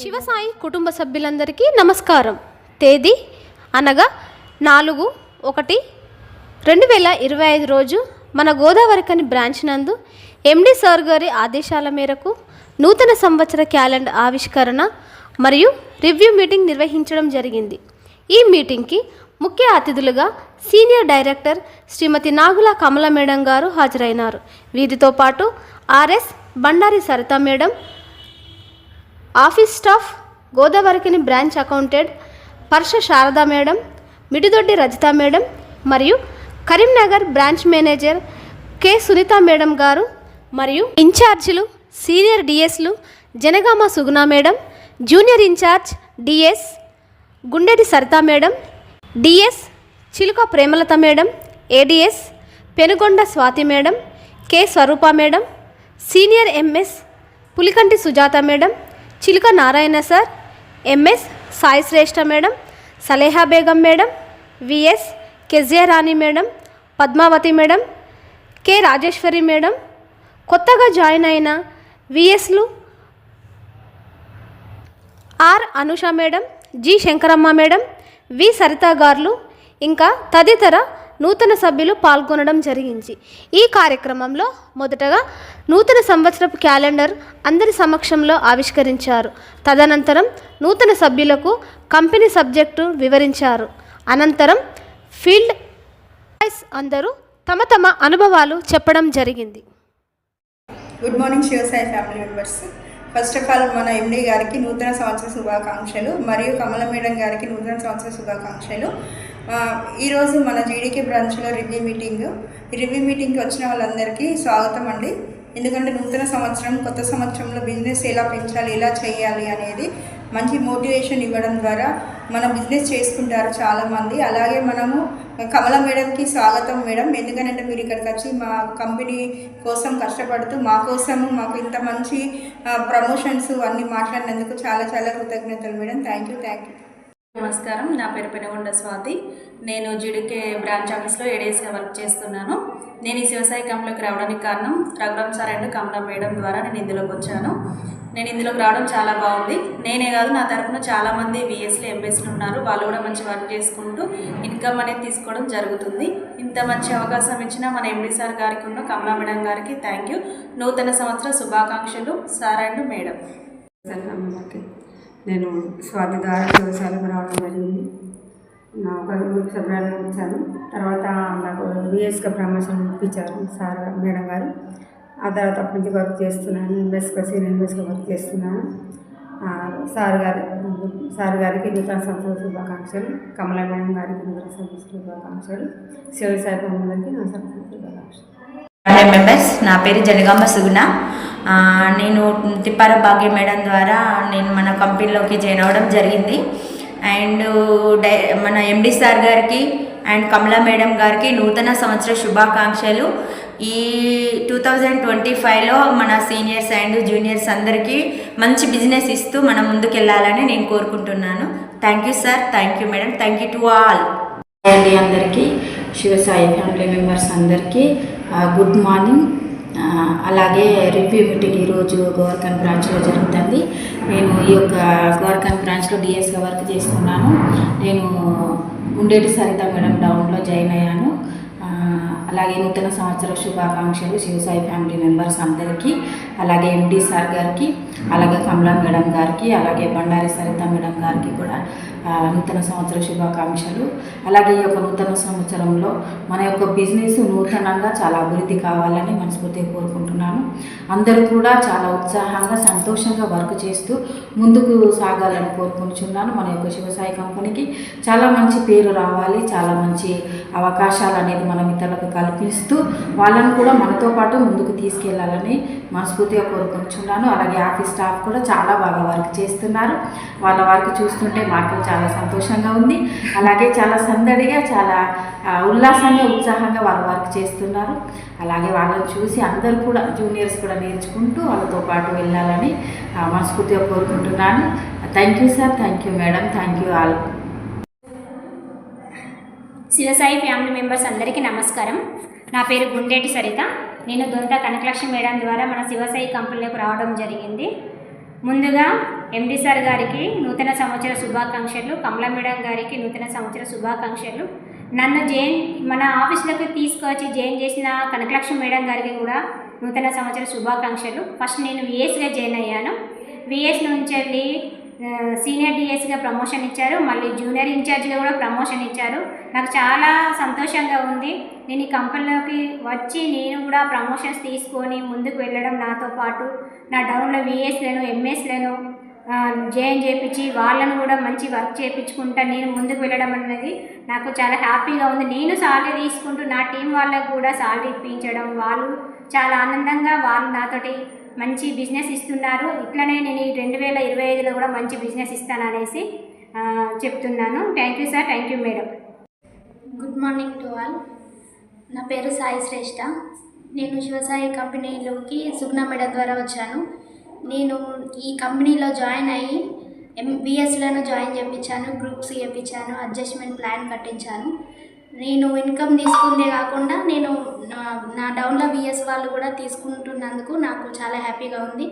శివసాయి కుటుంబ సభ్యులందరికీ నమస్కారం. తేదీ అనగా నాలుగు ఒకటి రెండు వేల ఇరవై ఐదు రోజు మన గోదావరికని బ్రాంచ్ నందు ఎండి సార్ గారి ఆదేశాల మేరకు నూతన సంవత్సర క్యాలెండర్ ఆవిష్కరణ మరియు రివ్యూ మీటింగ్ నిర్వహించడం జరిగింది. ఈ మీటింగ్కి ముఖ్య అతిథులుగా senior director Shrimati Nagula Kamala madam garu హాజరైనారు. వీరితో పాటు RS Bandari Saritha madam office staff గోదావరికిని branch accountant Parsha Sharada madam Mididoddi Rajitha madam మరియు Karimnagar branch manager K Sunitha madam garu మరియు ఇన్ఛార్జీలు senior డిఎస్లు Janagama Suguna madam junior incharge DS Gundeti Saritha madam DS Chiluka Premalatha madam ADS Penugonda Swathi madam K Swarupa madam senior MS Pulikanti Sujatha madam Chiluka Narayana sir MS Sai Shreshta madam Saleha Begum madam VS Kezia Rani madam Padmavati madam K Rajeshwari madam. కొత్తగా join అయిన విఎస్లు R Anusha madam G Shankaramma madam V Saritha గార్లు ఇంకా తదితర నూతన సభ్యులు పాల్గొనడం జరిగింది. ఈ కార్యక్రమంలో మొదటగా నూతన సంవత్సరపు క్యాలెండర్ అందరి సమక్షంలో ఆవిష్కరించారు. తదనంతరం నూతన సభ్యులకు కంపెనీ సబ్జెక్టు వివరించారు. అనంతరం ఫీల్డ్ ఎంప్లాయీస్ అందరూ తమ తమ అనుభవాలు చెప్పడం జరిగింది. Good morning Shivasai family members first of all మన ఎండీ గారికి నూతన సంవత్సర శుభాకాంక్షలు మరియు కమల మేడం గారికి నూతన సంవత్సర శుభాకాంక్షలు. ఈరోజు మన జీడీకే బ్రాంచ్లో రివ్యూ మీటింగ్ ఈ రివ్యూ మీటింగ్కి వచ్చిన వాళ్ళందరికీ స్వాగతం అండి. ఎందుకంటే నూతన సంవత్సరం కొత్త సంవత్సరంలో బిజినెస్ ఎలా పెంచాలి ఎలా చేయాలి అనేది మంచి మోటివేషన్ ఇవ్వడం ద్వారా మన బిజినెస్ చేసుకుంటారు చాలామంది. అలాగే మనము కమల మేడంకి స్వాగతం మేడం. ఎందుకంటే మీరు ఇక్కడికి వచ్చి మా కంపెనీ కోసం కష్టపడుతూ మా కోసము మాకు ఇంత మంచి ప్రమోషన్స్ అన్నీ మాట్లాడినందుకు చాలా చాలా కృతజ్ఞతలు madam. Thank you thank you నమస్కారం. నా పేరు పెనగొండ స్వాతి. నేను జీడీకే బ్రాంచ్ ఆఫీస్లో ఏడేస్గా వర్క్ చేస్తున్నాను. నేను ఈ వ్యవసాయ కంపెనీలోకి రావడానికి కారణం Raghuram sir and Kamala madam ద్వారా నేను ఇందులోకి వచ్చాను. నేను ఇందులోకి రావడం చాలా బాగుంది. నేనే కాదు నా తరఫున చాలామంది విఎస్లు ఎంఎస్లు ఉన్నారు. వాళ్ళు కూడా మంచి వర్క్ చేసుకుంటూ ఇన్కమ్ అనేది తీసుకోవడం జరుగుతుంది. ఇంత మంచి అవకాశం ఇచ్చిన మన ఎండి సార్ గారికి ఉన్న కమలా మేడం గారికి థ్యాంక్ యూ. నూతన సంవత్సర శుభాకాంక్షలు సార్ అండ్ మేడం. నేను స్వాతి ద్వారా వ్యవసాయం రావడం జరిగింది. ఒక గ్రూప్ సభ్యులను వచ్చాను తర్వాత నాకు బిఎస్గా ప్రమోషన్ ఇప్పించారు సార్ మేడం గారు. ఆ తర్వాత అప్పటి నుంచి వర్క్ చేస్తున్నాను. ఎంబెస్గా సీనియర్ ఎంబెస్గా వర్క్ చేస్తున్నాను. సార్ గారి సార్ గారికి నూతన సంవత్సర శుభాకాంక్షలు కమలా మేడం గారికి నూతన సంవత్సర శుభాకాంక్షలు శివసాయి అందరికీ నా సంవత్సర శుభాకాంక్షలు. మెంబర్స్ నా పేరు జనగామ సుగుణ. నేను తిప్పార భాగ్య మేడం ద్వారా నేను మన కంపెనీలోకి జాయిన్ అవ్వడం జరిగింది. అండ్ డై మన ఎండి సార్ గారికి అండ్ కమలా మేడం గారికి నూతన సంవత్సర శుభాకాంక్షలు. ఈ టూ థౌజండ్ ట్వంటీ ఫైవ్లో మన సీనియర్స్ అండ్ జూనియర్స్ అందరికీ మంచి బిజినెస్ ఇస్తూ మనం ముందుకెళ్ళాలని నేను కోరుకుంటున్నాను. Thank you sir thank you madam thank you to all అండి అందరికీ శివసాయి ఫ్యామిలీ మెంబర్స్ అందరికీ గుడ్ మార్నింగ్ అలాగే రివ్యూ మీటింగ్ ఈరోజు గోవర్కన్ బ్రాంచ్లో జరుగుతుంది. నేను ఈ యొక్క గోవర్కన్ బ్రాంచ్లో డిఎస్గా వర్క్ చేస్తున్నాను నేను గుండేటి సరిత మేడం డౌన్లో జాయిన్ అయ్యాను. అలాగే నూతన సంవత్సర శుభాకాంక్షలు శివసాయి ఫ్యామిలీ మెంబర్స్ అందరికీ అలాగే ఎండి సార్ గారికి అలాగే కమలా మేడం గారికి అలాగే బండారి సరిత మేడం గారికి కూడా. నూతన సంవత్సర శుభాకాంక్షలు. అలాగే ఈ యొక్క నూతన సంవత్సరంలో మన యొక్క బిజినెస్ నూతనంగా చాలా అభివృద్ధి కావాలని మనస్ఫూర్తిగా కోరుకుంటున్నాను. అందరూ కూడా చాలా ఉత్సాహంగా సంతోషంగా వర్క్ చేస్తూ ముందుకు సాగాలని కోరుకుంటున్నాను మన యొక్క శివసాయి కంపెనీకి. చాలా మంచి పేరు రావాలి చాలా మంచి అవకాశాలు అనేది మనం ఇతరులకు కల్పిస్తూ వాళ్ళని కూడా మనతో పాటు ముందుకు తీసుకెళ్ళాలని మనస్ఫూర్తిగా కోరుకుంటున్నాను. అలాగే ఆఫీస్ స్టాఫ్ కూడా చాలా బాగా వర్క్ చేస్తున్నారు. వాళ్ళ వర్క్ చూస్తుంటే మాకు చాలా సంతోషంగా ఉంది. అలాగే చాలా సందడిగా చాలా ఉల్లాసంగా ఉత్సాహంగా వాళ్ళు వర్క్ చేస్తున్నారు. అలాగే వాళ్ళని చూసి అందరూ కూడా జూనియర్స్ కూడా నేర్చుకుంటూ వాళ్ళతో పాటు వెళ్ళాలని మనస్ఫూర్తిగా కోరుకుంటున్నాను. Thank you sir thank you madam thank you all Shivasai family members అందరికీ నమస్కారం. నా పేరు గుండేటి సరిత. నేను దొంత కనకలక్ష్మి మేడం ద్వారా మన శివసాయి కంపెనీలోకి రావడం జరిగింది. ముందుగా ఎండి సార్ గారికి నూతన సంవత్సర శుభాకాంక్షలు కమలా మేడం గారికి నూతన సంవత్సర శుభాకాంక్షలు. నన్ను జైన్ మన ఆఫీస్లోకి తీసుకొచ్చి జాయిన్ చేసిన కనకలక్ష్మి మేడం గారికి కూడా నూతన సంవత్సర శుభాకాంక్షలు. ఫస్ట్ నేను విఎస్గా జాయిన్ అయ్యాను. విఎస్ నుంచి వెళ్ళి సీనియర్ డిఎస్గా ప్రమోషన్ ఇచ్చారు. మళ్ళీ జూనియర్ ఇన్ఛార్జ్గా కూడా ప్రమోషన్ ఇచ్చారు. నాకు చాలా సంతోషంగా ఉంది. నేను ఈ కంపెనీలోకి వచ్చి నేను కూడా ప్రమోషన్స్ తీసుకొని ముందుకు వెళ్ళడం నాతో పాటు నా డౌన్లో విఎస్లను ఎంఎస్లను జాయిన్ చేయించి వాళ్ళను కూడా మంచి వర్క్ చేయించుకుంటా నేను ముందుకు వెళ్ళడం అనేది నాకు చాలా హ్యాపీగా ఉంది. నేను సాలరీ తీసుకుంటూ నా టీం వాళ్ళకు కూడా సాలరీ ఇప్పించడం వాళ్ళు చాలా ఆనందంగా వాళ్ళు నాతోటి మంచి బిజినెస్ ఇస్తున్నారు. ఇట్లనే నేను ఈ రెండు వేల ఇరవై ఐదులో కూడా మంచి బిజినెస్ ఇస్తాననేసి అనేసి చెప్తున్నాను. Thank you sir thank you madam. Good morning to all. నా పేరు సాయి శ్రేష్ఠ నేను శివసాయి కంపెనీలోకి సుగ్నా మేడం ద్వారా వచ్చాను. నేను ఈ కంపెనీలో జాయిన్ అయ్యి ఎంబీఎస్లను జాయిన్ చేయించాను గ్రూప్స్ చేయించాను అడ్జస్ట్మెంట్ ప్లాన్ కట్టించాను. నేను ఇన్కమ్ తీసుకుందే కాకుండా నేను నా- నా డౌన్లో బిఎస్ వాళ్ళు కూడా తీసుకుంటున్నందుకు నాకు చాలా హ్యాపీగా ఉంది.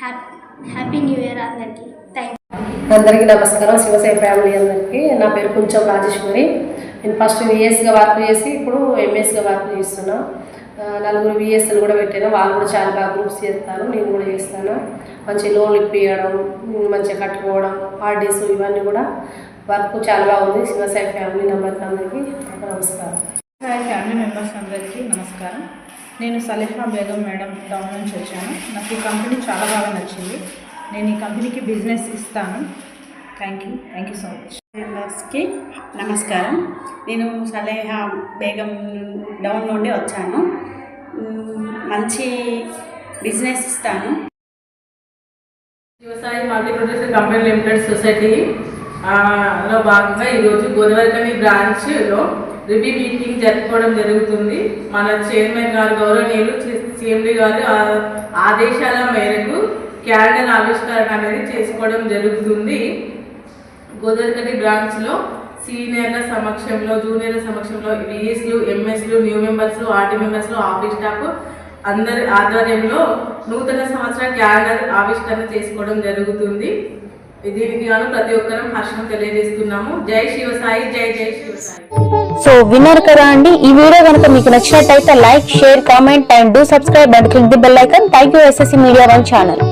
హ్యాపీ హ్యాపీ న్యూ ఇయర్ అందరికీ. థ్యాంక్ అందరికీ నమస్కారం. శివసాయి ఫ్యామిలీ అందరికీ. నా పేరు కొంచెం రాజేశ్వరి. నేను ఫస్ట్ విఎస్గా వర్క్ చేసి ఇప్పుడు ఎంఎస్గా వర్క్ చేస్తున్నా. నలుగురు విఎస్ఎల్ కూడా పెట్టాను వాళ్ళు కూడా చాలా బాగా గ్రూప్స్ చేస్తారు నేను కూడా చేస్తాను. మంచి లోన్లు ఇప్పించడం మంచిగా కట్టుకోవడం ఆర్డీస్ ఇవన్నీ కూడా వర్క్ చాలా బాగుంది. శివసాయి ఫ్యామిలీ నెంబర్కి అందరికీ నమస్కారం. సాయి ఫ్యామిలీ మెంబర్స్ అందరికీ నమస్కారం. నేను సలీహా బేగం మేడం టౌన్ నుంచి వచ్చాను. నాకు ఈ కంపెనీ చాలా బాగా నచ్చింది. నేను ఈ కంపెనీకి బిజినెస్ ఇస్తాను. Thank you thank you so much మెంబర్స్కి నమస్కారం. నేను సలేహా బేగం డౌన్ నుండి వచ్చాను. మంచి బిజినెస్ ఇస్తాను. వ్యవసాయ multi producer company limited society లో భాగంగా ఈరోజు గోదావరికని బ్రాంచ్లో రివ్యూ మీటింగ్ జరుపుకోవడం జరుగుతుంది. మన చైర్మన్ గారు గౌరవనీయులు సిఎండి గారు ఆ- ఆదేశాల మేరకు క్యాలెండర్ ఆవిష్కరణ అనేది చేసుకోవడం జరుగుతుంది. గోదావరికని బ్రాంచ్లో సీనియర్ల సమక్షంలో జూనియర్ల సమక్షంలో బిఎస్లు ఎంఎస్లు న్యూ మెంబర్స్ ఆర్టీ మెంబర్స్లు ఆఫీస్ స్టాఫ్ అందరి ఆధ్వర్యంలో నూతన సంవత్సర క్యాలెండర్ ఆవిష్కరణ చేసుకోవడం జరుగుతుంది. దీనికి గాను ప్రతి ఒక్కరం హర్షం తెలియజేస్తున్నాము. జై శివసాయి జై జై శివసాయి. సో విన్నారు కదా అండి ఈ వీడియో కనుక మీకు నచ్చినట్టయితే like share comment and do subscribe and click the bell icon thank you SSC media one channel